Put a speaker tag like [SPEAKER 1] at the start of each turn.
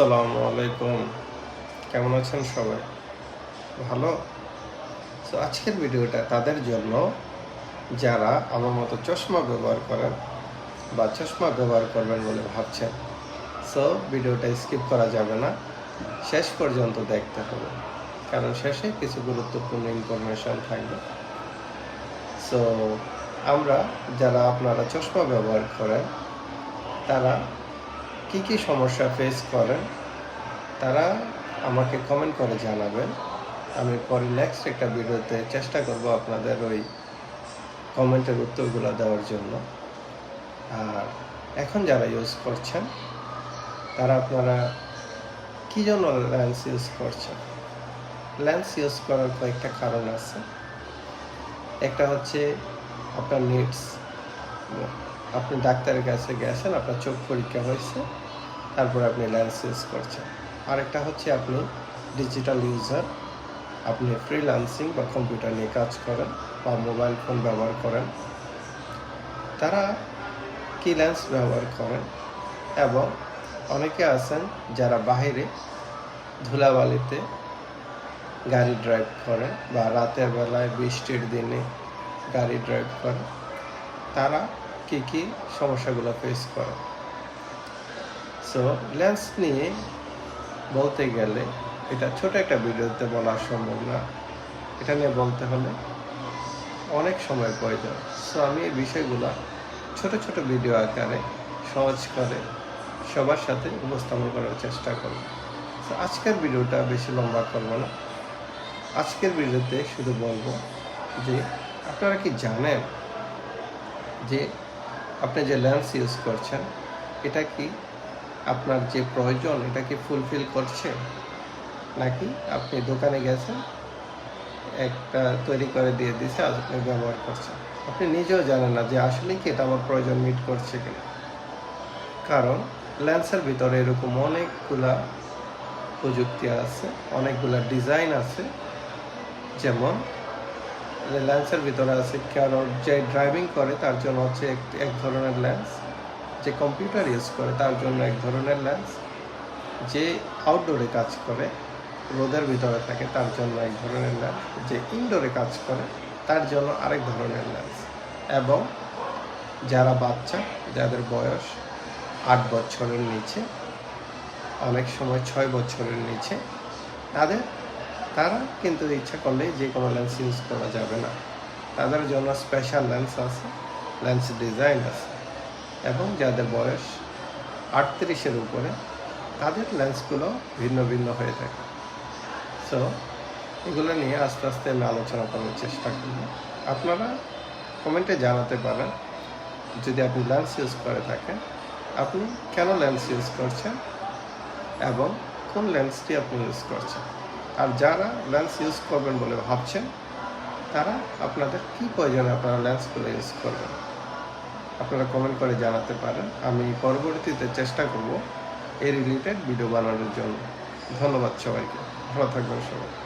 [SPEAKER 1] আসসালামু আলাইকুম। কেমন আছেন সবাই? ভালো? তো আজকের ভিডিওটা তাদের জন্য যারা আমার মতো চশমা ব্যবহার করেন বা চশমা ব্যবহার করবেন বলে ভাবছেন সো ভিডিওটা স্কিপ করা যাবে না। শেষ পর্যন্ত দেখতে হবে, কারণ শেষে কিছু গুরুত্বপূর্ণ ইনফরমেশন থাকবে। সো আমরা যারা আপনারা চশমা ব্যবহার করেন, তারা কি কি সমস্যা ফেস করেন, তারা আমাকে কমেন্ট করে জানাবেন। আমি পরে নেক্সট একটা ভিডিওতে চেষ্টা করব আপনাদের ওই কমেন্টের উত্তরগুলো দেওয়ার জন্য। আর এখন যারা ইউজ করছেন, তারা আপনারা কী জন্য লেন্স ইউজ করছেন? লেন্স ইউজ করার কয়েকটা কারণ আছে। একটা হচ্ছে আপনার নিডস আপনি ডাক্তারের কাছে গেছেন, আপনার চোখ পরীক্ষা হয়েছে, তারপর আপনি ইউজ করছেন। আরেকটা হচ্ছে আপনি ডিজিটাল ইউজার আপনি ফ্রিল্যান্সিং বা কম্পিউটার নিয়ে কাজ করেন বা মোবাইল ফোন ব্যবহার করেন। তারা কি লেন্স ব্যবহার করেন এবং অনেকে আছেন যারা বাইরে ধুলাবালিতে গাড়ি ড্রাইভ করেন বা রাতের বেলায় বৃষ্টির দিনে গাড়ি ড্রাইভ করেন। তারা কি কি সমস্যাগুলো ফেস করে? সো লেন্স নিয়ে বলতে গেলে এটা ছোট একটা ভিডিওতে বলা সম্ভব না। এটা নিয়ে বলতে হলে অনেক সময় প্রয়োজন। সো আমি এই বিষয়গুলো ছোট ছোট ভিডিও আকারে সহজ করে সবার সাথে উপস্থাপন করার চেষ্টা করব। তো আজকের ভিডিওটা বেশি লম্বা করব না। আজকের ভিডিওতে শুধু বলব যে, আপনারা কি জানেন যে আপনি যে লেন্স ইউজ করছেন, এটা কি আপনার যে প্রয়োজন, এটা কি ফুলফিল করছে? নাকি আপনি দোকানে গেছেন, একটা তৈরি করে দিয়ে দিছে, আজ আপনি ব্যবহার করছেন? আপনি নিজেও জানেন না যে আসলে কি এটা আমার প্রয়োজন মিট করছে কিনা। কারণ লেন্সের ভিতরে এরকম অনেকগুলা প্রযুক্তি আছে, অনেকগুলা ডিজাইন আছে, যেমন লেন্সের ভিতরে আছে কারণ যে ড্রাইভিং করে, তার জন্য হচ্ছে এক- ধরনের লেন্স যে কম্পিউটার ইউজ করে, তার জন্য এক ধরনের লেন্স যে আউটডোরে কাজ করে, রোদের ভিতরে থাকে, তার জন্য এক ধরনের লেন্স যে ইনডোরে কাজ করে, তার জন্য আরেক ধরনের লেন্স এবং যারা বাচ্চা, যাদের বয়স আট বছরের নিচে, অনেক সময় ছয় বছরের নিচে, তাদের তারা কিন্তু ইচ্ছা করলে যে কোনো লেন্স ইউজ করা যাবে না। তাদের জন্য স্পেশাল লেন্স আছে লেন্স ডিজাইন আছে। এবং যাদের বয়স আটত্রিশের উপরে, তাদের লেন্সগুলো ভিন্ন ভিন্ন হয়ে থাকে। সো এগুলো নিয়ে আস্তে আস্তে আমি আলোচনা করার চেষ্টা করব। আপনারা কমেন্টে জানাতে পারেন, যদি আপনি লেন্স ইউজ করে থাকেন, আপনি কেন লেন্স ইউজ করছেন এবং কোন লেন্সটি আপনি ইউজ করছেন? আর যারা লেন্স ইউজ করবেন বলে ভাবছেন, তারা আপনাদের কি প্রয়োজনে আপনারা লেন্সগুলো ইউজ করবেন? আপনারা কমেন্ট করে জানাতে পারেন। আমি পরবর্তীতে চেষ্টা করব এই রিলেটেড ভিডিও বানানোর জন্য। ধন্যবাদ সবাইকে। ভালো থাকবেন সবাই।